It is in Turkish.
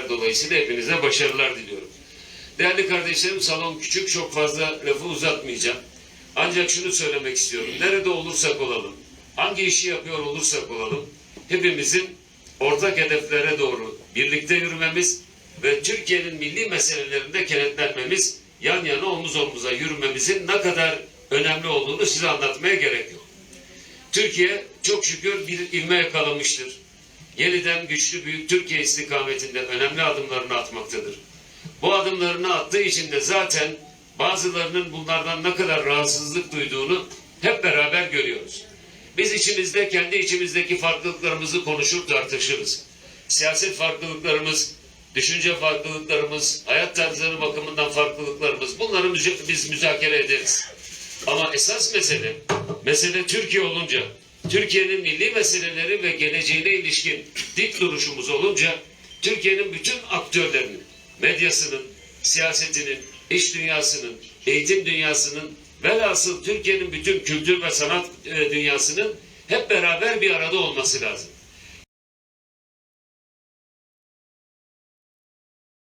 hedefler dolayısıyla hepinize başarılar diliyorum. Değerli kardeşlerim salon küçük çok fazla lafı uzatmayacağım. Ancak şunu söylemek istiyorum. Nerede olursak olalım, hangi işi yapıyor olursak olalım, hepimizin ortak hedeflere doğru birlikte yürümemiz ve Türkiye'nin milli meselelerinde kenetlenmemiz, yan yana omuz omuza yürümemizin ne kadar önemli olduğunu size anlatmaya gerek yok. Türkiye çok şükür bir ilme yakalamıştır. Yeniden güçlü büyük Türkiye istikametinde önemli adımlarını atmaktadır. Bu adımlarını attığı için de zaten bazılarının bunlardan ne kadar rahatsızlık duyduğunu hep beraber görüyoruz. Biz içimizde kendi içimizdeki farklılıklarımızı konuşur tartışırız. Siyaset farklılıklarımız, düşünce farklılıklarımız, hayat tarzları bakımından farklılıklarımız bunları biz müzakere ederiz. Ama esas mesele, mesele Türkiye olunca, Türkiye'nin milli meseleleri ve geleceğine ilişkin dik duruşumuz olunca, Türkiye'nin bütün aktörlerinin, medyasının, siyasetinin, iş dünyasının, eğitim dünyasının, velhasıl Türkiye'nin bütün kültür ve sanat e, dünyasının hep beraber bir arada olması lazım.